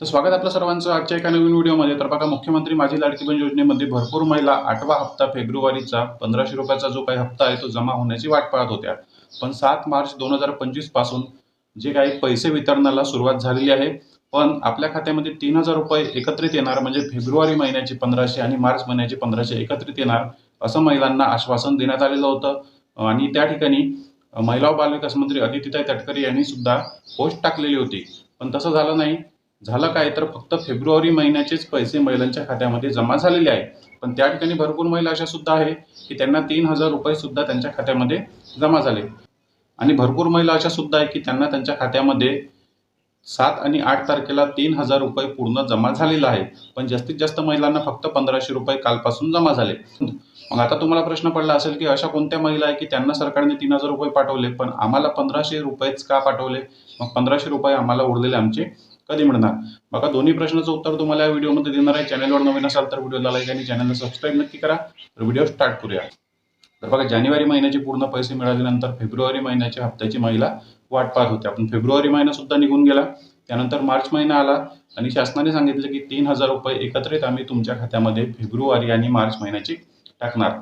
तर स्वागत आपलं सर्वांचं आजच्या एका नवीन व्हिडिओमध्ये. तर बघा मुख्यमंत्री माझी लाडकी बहीण योजनेमध्ये भरपूर महिला आठवा हप्ता फेब्रुवारीचा पंधराशे रुपयाचा जो काही हप्ता आहे तो जमा होण्याची वाट पाहत होत्या. पण सात मार्च दोन हजार पंचवीसपासून जे काही पैसे वितरणाला सुरुवात झालेली आहे पण आपल्या खात्यामध्ये तीन हजार रुपये एकत्रित येणार म्हणजे फेब्रुवारी महिन्याचे पंधराशे आणि मार्च महिन्याचे पंधराशे एकत्रित येणार असं महिलांना आश्वासन देण्यात आलेलं होतं. आणि त्या ठिकाणी महिला बालविकास मंत्री अदितीताई तटकरे यांनी सुद्धा पोस्ट टाकलेली होती. पण तसं झालं नाही. झालं काय तर फक्त फेब्रुवारी महिन्याचेच पैसे महिलांच्या खात्यामध्ये जमा झालेले आहे पण त्या ठिकाणी भरपूर महिला अशा सुद्धा आहे की त्यांना तीन हजार रुपये सुद्धा त्यांच्या खात्यामध्ये जमा झाले. आणि भरपूर महिला अशा सुद्धा आहे की त्यांना त्यांच्या खात्यामध्ये सात आणि आठ तारखेला तीन हजार रुपये पूर्ण जमा झालेला आहे. पण जास्तीत जास्त महिलांना फक्त पंधराशे रुपये कालपासून जमा झाले. मग आता तुम्हाला प्रश्न पडला असेल की अशा कोणत्या महिला आहे की त्यांना सरकारने तीन हजार रुपये पाठवले पण आम्हाला पंधराशे रुपयेच का पाठवले? मग पंधराशे रुपये आम्हाला उरलेले आमचे कधी मिळणार बघा दोन्ही प्रश्नाचं उत्तर तुम्हाला या व्हिडिओमध्ये देणार आहे. चॅनलवर नवीन असाल तर व्हिडिओला लाईक आणि चॅनलला सबस्क्राईब नक्की करा. तर व्हिडिओ स्टार्ट करूया. तर बघा जानेवारी महिन्याचे पूर्ण पैसे मिळाल्यानंतर फेब्रुवारी महिन्याच्या हप्त्याची महिला वाट पाहत होत्या पण फेब्रुवारी महिना सुद्धा निघून गेला. त्यानंतर मार्च महिना आला आणि शासनाने सांगितले की तीन हजार रुपये एकत्रित आम्ही तुमच्या खात्यामध्ये फेब्रुवारी आणि मार्च महिन्याची टाकणार.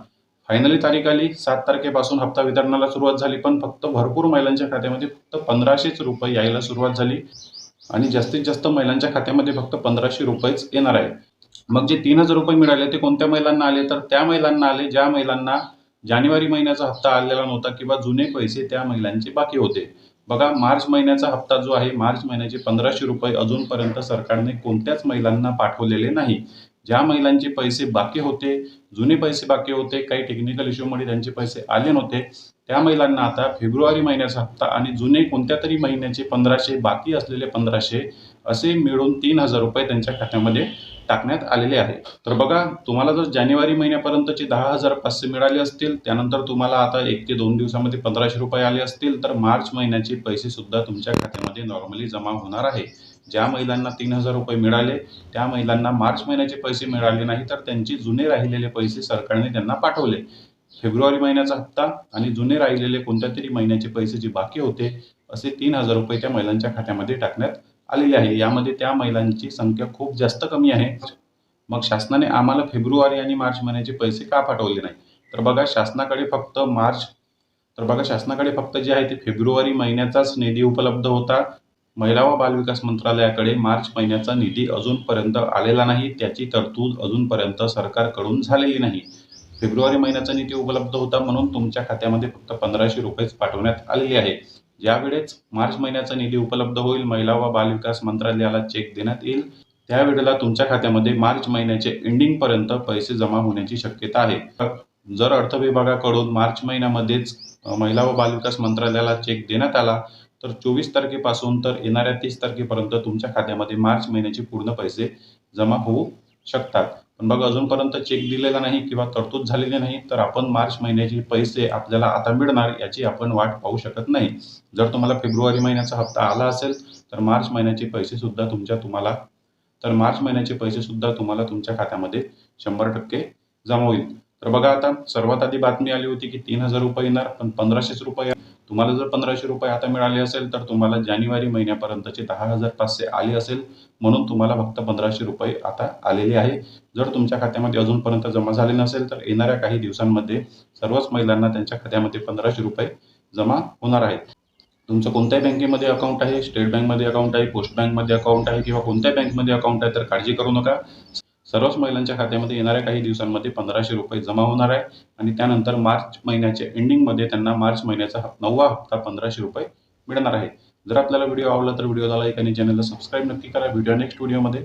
फायनली तारीख आली. सात तारखेपासून हप्ता वितरणाला सुरुवात झाली. पण फक्त भरपूर महिलांच्या खात्यामध्ये फक्त पंधराशेच रुपये यायला सुरुवात झाली. आणि जास्तीत जास्त महिलांच्या खात्यामध्ये फक्त पंधराशे रुपयेच येणार आहे मग जे तीन हजार रुपये मिळाले ते कोणत्या महिलांना आले? तर त्या महिलांना आले ज्या महिलांना जानेवारी महिन्याचा हप्ता आलेला नव्हता किंवा जुने पैसे त्या महिलांचे बाकी होते. बघा मार्च महिन्याचा हप्ता जो आहे मार्च महिन्याचे पंधराशे रुपये अजूनपर्यंत सरकारने कोणत्याच महिलांना पाठवलेले नाही. ज्या महिलांचे पैसे बाकी होते जुने पैसे बाकी होते काही टेक्निकल इश्यूमुळे त्यांचे पैसे आले नव्हते त्या महिलांना आता फेब्रुवारी महिन्याचा हप्ता आणि जुने कोणत्या तरी महिन्याचे पंधराशे बाकी असलेले पंधराशे असे मिळून तीन हजार रुपये त्यांच्या खात्यामध्ये टाकण्यात आलेले आहे. तर बघा तुम्हाला जर जानेवारी महिन्यापर्यंतचे दहा हजार पाचशे मिळाले असतील त्यानंतर तुम्हाला आता एक ते दोन दिवसामध्ये पंधराशे रुपये आले असतील तर मार्च महिन्याचे पैसे सुद्धा तुमच्या खात्यामध्ये नॉर्मली जमा होणार आहे. ज्या महिलांना तीन हजार रुपये मिळाले त्या महिलांना मार्च महिन्याचे पैसे मिळाले नाही तर त्यांचे जुने राहिलेले पैसे सरकारने त्यांना पाठवले. फेब्रुवारी महिन्याचा हप्ता आणि जुने राहिलेले कोणत्या तरी महिन्याचे पैसे जे बाकी होते असे तीन हजार रुपये त्या महिलांच्या खात्यामध्ये टाकण्यात आलेले आहे. यामध्ये त्या महिलांची संख्या खूप जास्त कमी आहे. मग शासनाने आम्हाला फेब्रुवारी आणि मार्च महिन्याचे पैसे का पाठवले नाही? तर बघा शासनाकडे फक्त मार्च तर बघा शासनाकडे फक्त जे आहे ते फेब्रुवारी महिन्याचाच निधी उपलब्ध होता. महिला व बालविकास मंत्रालयाकडे मार्च महिन्याचा निधी अजूनपर्यंत आलेला नाही. त्याची तरतूद अजूनपर्यंत सरकारकडून झालेली नाही. फेब्रुवारी महिन्याचा निधी उपलब्ध होता म्हणून तुमच्या खात्यामध्ये फक्त पंधराशे रुपयेच पाठवण्यात आलेले आहे. ज्यावेळेस मार्च महिन्याचा निधी उपलब्ध होईल महिला व बालविकास मंत्रालयाला चेक देण्यात येईल. त्यावेळेला तुमच्या खात्यामध्ये मार्च महिन्याचे एंडिंगपर्यंत पैसे जमा होण्याची शक्यता आहे. जर अर्थ विभागाकडून मार्च महिन्यामध्येच महिला व बालविकास मंत्रालयाला चेक देण्यात आला तर चोवीस तारखेपासून तर येणाऱ्या तीस तारखेपर्यंत तुमच्या खात्यामध्ये मार्च महिन्याचे पूर्ण पैसे जमा होऊ शकतात. पण बघा अजूनपर्यंत चेक दिलेला नाही किंवा तरतूद झालेली नाही तर आपण मार्च महिन्याचे पैसे आपल्याला आता मिळणार याची आपण वाट पाहू शकत नाही. जर तुम्हाला फेब्रुवारी महिन्याचा हप्ता आला असेल तर मार्च महिन्याचे पैसे सुद्धा तुमच्या तुम्हाला तर मार्च महिन्याचे पैसे सुद्धा तुम्हाला तुमच्या खात्यामध्ये शंभर टक्के जमा होईल. तर बघा आता सर्वात आधी बातमी आली होती की तीन हजार रुपये येणार पण पंधराशेच रुपये तुम्हाला जर पंधराशे रुपये आता मिळाले असेल तर तुम्हाला जानेवारी महिन्यापर्यंतचे दहा हजार पाचशे आले असेल. म्हणून तुम्हाला फक्त पंधराशे रुपये आता आलेले आहे. जर तुमच्या खात्यामध्ये अजूनपर्यंत जमा झाले नसेल तर येणाऱ्या काही दिवसांमध्ये सर्वच महिलांना त्यांच्या खात्यामध्ये पंधराशे रुपये जमा होणार आहेत. तुमचं कोणत्या बँकेमध्ये अकाउंट आहे स्टेट बँकमध्ये अकाउंट आहे पोस्ट बँकमध्ये अकाउंट आहे किंवा कोणत्या बँकमध्ये अकाउंट आहे तर काळजी करू नका. सर्वच महिलांच्या खात्यामध्ये येणाऱ्या काही दिवसांमध्ये पंधराशे रुपये जमा होणार आहे. आणि त्यानंतर मार्च महिन्याच्या एंडिंगमध्ये त्यांना मार्च महिन्याचा नववा हप्ता पंधराशे रुपये मिळणार आहे. जर आपल्याला व्हिडिओ आवडला तर व्हिडिओला लाईक आणि चॅनलला सबस्क्राईब नक्की करा. व्हिडिओ नेक्स्ट व्हिडिओमध्ये